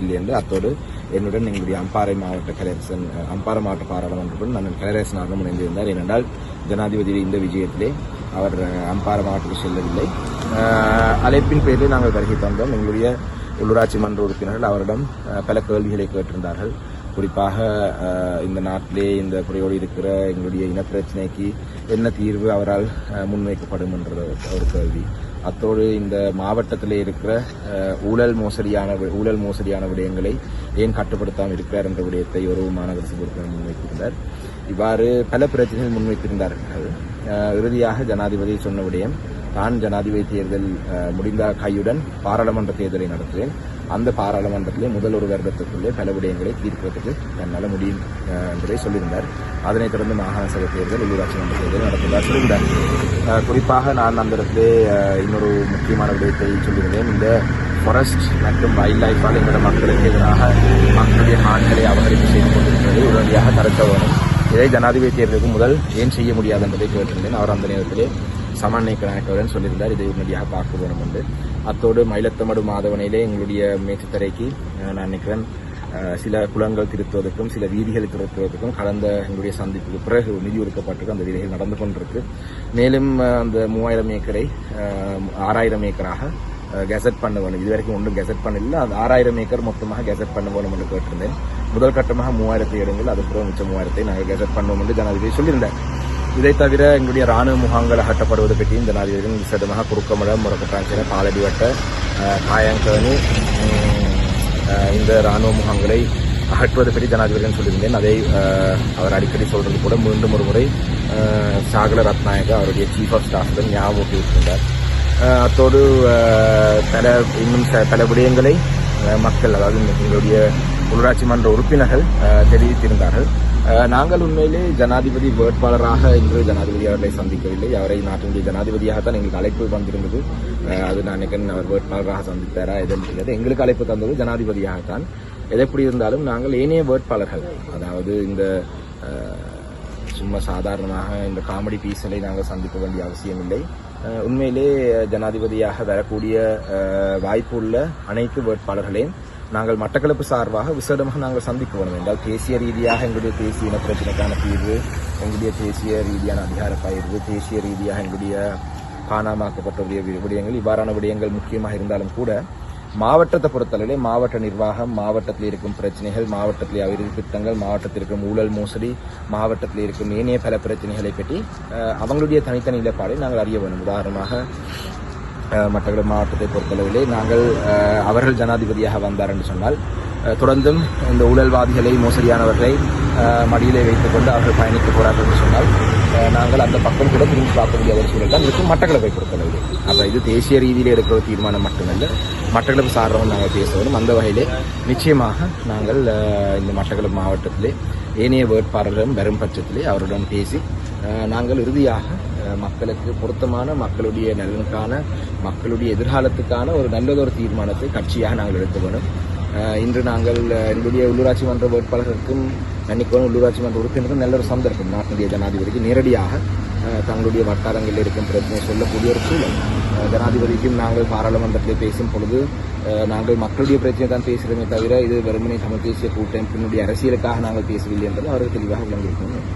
இல்லை என்று அத்தோடு என்னுடன் எங்களுடைய அம்பாறை மாவட்ட கலையரசன் அம்பாறை மாவட்ட பாராளுமன்றத்துடன் நான் கலையரசனாக இணைந்திருந்தார். ஏனென்றால் ஜனாதிபதி இந்த விஜயத்திலே அவர் அம்பாறை மாவட்டத்துக்கு செல்லவில்லை. அழைப்பின் பேரில் நாங்கள் வருகை தந்தோம். எங்களுடைய உள்ளூராட்சி மன்ற உறுப்பினர்கள் அவரிடம் பல கேள்விகளை கேட்டிருந்தார்கள். குறிப்பாக இந்த நாட்டிலே இந்த குறையோடு இருக்கிற எங்களுடைய இனப்பிரச்சனைக்கு என்ன தீர்வு அவரால் முன்வைக்கப்படும் என்ற ஒரு கேள்வி. அத்தோடு இந்த மாவட்டத்தில் இருக்கிற ஊழல் மோசடியான ஊழல் மோசடியான விடயங்களை ஏன் கட்டுப்படுத்தாமல் இருக்கிறார் என்ற விடயத்தை ஒரு மாநகர சபை முன்வைத்திருந்தார். இவ்வாறு பல பிரச்சனைகள் முன்வைத்திருந்தார்கள். இறுதியாக ஜனாதிபதி சொன்ன விடயம் தான் ஜனாதிபதி தேர்தல் முடிந்த கையுடன் பாராளுமன்ற தேர்தலை நடத்துவேன். அந்த பாராளுமன்றத்திலே முதல் ஒரு வருடத்துக்குள்ளே பல விடயங்களை தீர்ப்பதற்கு தன்னால் முடியும் என்பதை சொல்லியிருந்தார். அதனைத் தொடர்ந்து மாகாண சபை தேர்தல் உள்ளூராட்சி மன்ற தேர்தல் நடத்துவதாக சொல்லியிருந்தார். குறிப்பாக நான் அந்த இடத்திலே இன்னொரு முக்கியமான விடயத்தை சொல்லியிருந்தேன். இந்த ஃபாரஸ்ட் மற்றும் வைல்ட் லைஃபால் எங்களோட மக்களுக்கு எதிராக மக்களுடைய ஆண்களை அபகரிப்பு செய்து கொண்டிருக்கிறது. உடனடியாக தடுக்க வேணும். இதை ஜனாதிபதி தேர்தலுக்கு முதல் ஏன் செய்ய முடியாது என்பதை கேட்டிருந்தேன். அவர் அந்த நேரத்திலே சமன்மைக்கு நாயக்கருடன் சொல்லியிருந்தார். இதை உடனடியாக பார்க்க வேணும் என்று அத்தோடு மயிலத்தமடு மாதவனையிலே எங்களுடைய மேச்சுத்தரைக்கு நான் நினைக்கிறேன் சில குளங்கள் திருத்துவதற்கும் சில வீதிகளை திருத்துவதற்கும் கடந்த எங்களுடைய சந்திப்புக்கு பிறகு நிதி ஒதுக்கப்பட்டிருக்கு. அந்த வீதிகள் நடந்து கொண்டிருக்கு. மேலும் அந்த மூவாயிரம் ஏக்கரை ஆறாயிரம் ஏக்கராக கெசட் பண்ண வேணும் இதுவரைக்கும் ஒன்றும் கெசட் பண்ணல. அது ஆறாயிரம் ஏக்கர் மொத்தமாக கெசட் பண்ண வேணும் என்று கேட்டிருந்தேன். முதல் கட்டமாக மூவாயிரத்தை இடங்கள் அதுக்கப்புறம் மிச்சம் மூவாயிரத்தை நாங்கள் கெசட் பண்ணுவோம் என்று ஜனாதிபதி சொல்லியிருந்தேன் இதை தவிர எங்களுடைய ராணுவ முகாம்கள் அகற்றப்படுவது பற்றியும் ஜனாதிபதியும் விசேடமாக குறுக்கமலம் முறக்கட்டாஞ்சின பாலடி வட்ட அஹ், இந்த ராணுவ முகாம்களை அகற்றுவது பற்றி ஜனாதிபதியும் சொல்லியிருந்தேன். அதை அவர் அடிக்கடி சொல்றது கூட மீண்டும் ஒரு முறை சாகல ரத்நாயக அவருடைய சீஃப் ஆஃப் ஸ்டாஃபுடன் ஞாபகம் இருக்கின்றார் அத்தோடு பல இன்னும் பல விடயங்களை மக்கள் அதாவது எங்களுடைய உள்ளாட்சி மன்ற உறுப்பினர்கள் தெரிவித்திருந்தார்கள். நாங்கள் உண்மையிலே ஜனாதிபதி வேட்பாளராக இன்று ஜனாதிபதி அவர்களை சந்திக்கவில்லை. அவரை நாட்டினுடைய ஜனாதிபதியாகத்தான் எங்களுக்கு அழைப்பு வந்திருந்தது. அது நான் அவர் வேட்பாளராக சந்தித்தாரா எதுவும் தெரியாது. எங்களுக்கு அழைப்பு தந்தது ஜனாதிபதியாகத்தான். எது எப்படி இருந்தாலும் நாங்கள் ஏனைய வேட்பாளர்கள் அதாவது இந்த சும்மா சாதாரணமாக இந்த காமெடி பீஸலை நாங்கள் சந்திக்க வேண்டிய அவசியம் இல்லை. உண்மையிலே ஜனாதிபதியாக வரக்கூடிய வாய்ப்பு வாய்ப்புள்ள அனைத்து வேட்பாளர்களையும் நாங்கள் மட்டக்களப்பு சார்பாக விசேடமாக நாங்கள் சந்திக்க வேண்டும் என்றால் தேசிய ரீதியாக எங்களுடைய தேசிய இன பிரச்சனைக்கான தீர்வு எங்களுடைய தேசிய ரீதியான அதிகார பயிர்வு தேசிய ரீதியாக எங்களுடைய காணாமாக்கப்பட்ட விடயங்கள் இவ்வாறான விடயங்கள் முக்கியமாக இருந்தாலும் கூட மாவட்டத்தை பொறுத்தளவிலே மாவட்ட நிர்வாகம் மாவட்டத்தில் இருக்கும் பிரச்சனைகள் மாவட்டத்தில் அபிவிருத்தி திட்டங்கள் மாவட்டத்தில் இருக்கும் ஊழல் மோசடி மாவட்டத்தில் இருக்கும் ஏனைய பல பிரச்சனைகளை பற்றி அவங்களுடைய தனித்தனி நிலைப்பாடை நாங்கள் அறிய வேண்டும். உதாரணமாக மட்டக்களப்பு மாவட்டத்தை பொறுத்தளவிலே நாங்கள் அவர்கள் ஜனாதிபதியாக வந்தார் என்று சொன்னால் தொடர்ந்தும் இந்த ஊழல்வாதிகளை மோசடியானவர்களை மடியிலே வைத்துக் கொண்டு அவர்கள் பயணிக்க போறார்கள் என்று சொன்னால் நாங்கள் அந்த பக்கம் கூட திரும்பி பார்க்க முடியாத ஒரு சூழல் தான் இருக்கும் மட்டக்களப்பை பொறுத்தளவில். அப்போ இது தேசிய ரீதியில் எடுக்கிற தீர்மானம் மட்டுமல்ல மட்டக்களப்பு சார்பும் நாங்கள் பேச அந்த வகையிலே நிச்சயமாக நாங்கள் இந்த மட்டக்களப்பு மாவட்டத்திலே ஏனைய வேட்பாளர்களும் வரும் பட்சத்திலே அவருடன் பேசி நாங்கள் இறுதியாக மக்களுக்கு பொருத்தமான மக்களுடைய நலனுக்கான மக்களுடைய எதிர்காலத்துக்கான ஒரு நல்லதொரு தீர்மானத்தை கட்சியாக நாங்கள் எடுத்து வரும் இன்று நாங்கள் எங்களுடைய உள்ளூராட்சி மன்ற வேட்பாளர்களுக்கும் மன்னிக்கணும் உள்ளூராட்சி மன்ற உறுப்பினருக்கும் நல்ல ஒரு சந்தர்ப்பம். நாட்டினுடைய ஜனாதிபதிக்கு நேரடியாக தங்களுடைய வட்டாரங்களில் இருக்கும் பிரச்சனை சொல்லக்கூடிய ஒரு சூழல். ஜனாதிபதிக்கும் நாங்கள் பாராளுமன்றத்தில் பேசும் பொழுது நாங்கள் மக்களுடைய பிரச்சனை தான் பேசுகிறோமே தவிர இது வெறுமனே தமிழ் தேசிய கூட்டமைப்பினுடைய அரசியலுக்காக நாங்கள் பேசவில்லை என்பது அவருக்கு தெளிவாக விளங்கியிருக்கணும்